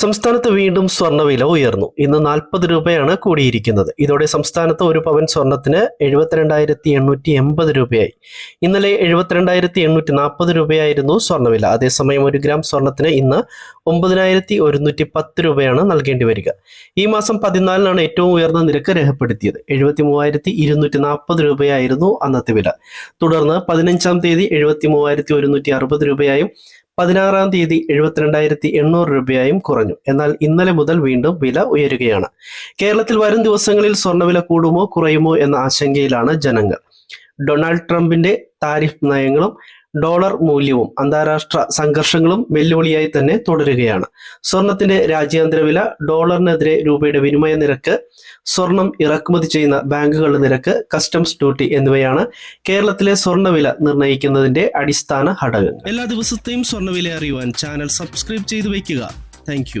സംസ്ഥാനത്ത് വീണ്ടും സ്വർണവില ഉയർന്നു. ഇന്ന് നാൽപ്പത് രൂപയാണ് കൂടിയിരിക്കുന്നത്. ഇതോടെ സംസ്ഥാനത്ത് ഒരു പവൻ സ്വർണത്തിന് എഴുപത്തിരണ്ടായിരത്തി എണ്ണൂറ്റി എൺപത് രൂപയായി. ഇന്നലെ എഴുപത്തിരണ്ടായിരത്തി എണ്ണൂറ്റി നാൽപ്പത് രൂപയായിരുന്നു സ്വർണവില അതേസമയം ഒരു ഗ്രാം സ്വർണത്തിന് ഇന്ന് ഒമ്പതിനായിരത്തി ഒരുന്നൂറ്റി പത്ത് രൂപയാണ് നൽകേണ്ടി വരിക. ഈ മാസം പതിനാലിനാണ് ഏറ്റവും ഉയർന്ന നിരക്ക് രേഖപ്പെടുത്തിയത്. എഴുപത്തി മൂവായിരത്തി ഇരുന്നൂറ്റി നാൽപ്പത് രൂപയായിരുന്നു അന്നത്തെ വില. തുടർന്ന് പതിനഞ്ചാം തീയതി എഴുപത്തി മൂവായിരത്തി ഒരുന്നൂറ്റി അറുപത് രൂപയായും പതിനാറാം തീയതി എഴുപത്തിരണ്ടായിരത്തി എണ്ണൂറ് രൂപയായും കുറഞ്ഞു. എന്നാൽ ഇന്നലെ മുതൽ വീണ്ടും വില ഉയരുകയാണ്. കേരളത്തിൽ വരും ദിവസങ്ങളിൽ സ്വർണവില കൂടുമോ കുറയുമോ എന്ന ആശങ്കയിലാണ് ജനങ്ങൾ. ഡൊണാൾഡ് ട്രംപിന്റെ താരിഫ് നയങ്ങളും ഡോളർ മൂല്യവും അന്താരാഷ്ട്ര സംഘർഷങ്ങളും വെല്ലുവിളിയായി തന്നെ തുടരുകയാണ്. സ്വർണത്തിന്റെ രാജ്യാന്തര വില ഡോളറിനെതിരെ രൂപയുടെ വിനിമയ നിരക്ക് സ്വർണം ഇറക്കുമതി ചെയ്യുന്ന ബാങ്കുകളുടെ നിരക്ക് കസ്റ്റംസ് ഡ്യൂട്ടി എന്നിവയാണ് കേരളത്തിലെ സ്വർണവില നിർണയിക്കുന്നതിന്റെ അടിസ്ഥാന ഘടകങ്ങൾ. എല്ലാ ദിവസത്തെയും സ്വർണവില അറിയുവാൻ ചാനൽ സബ്സ്ക്രൈബ് ചെയ്തു വയ്ക്കുക. താങ്ക്